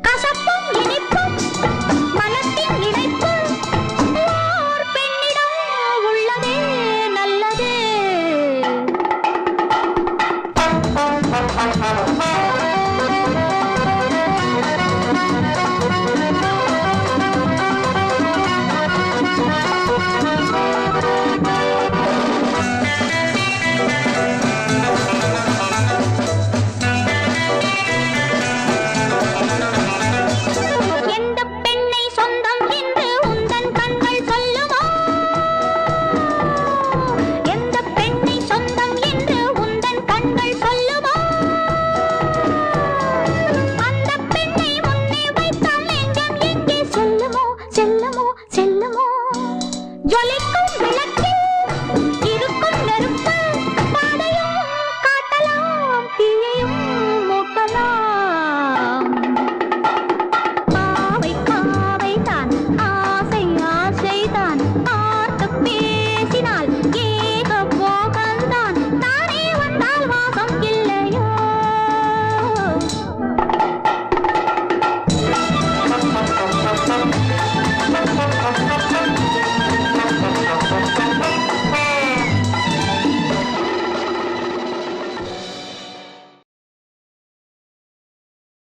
கசப்பும் இனிப்பும் மனத்தின்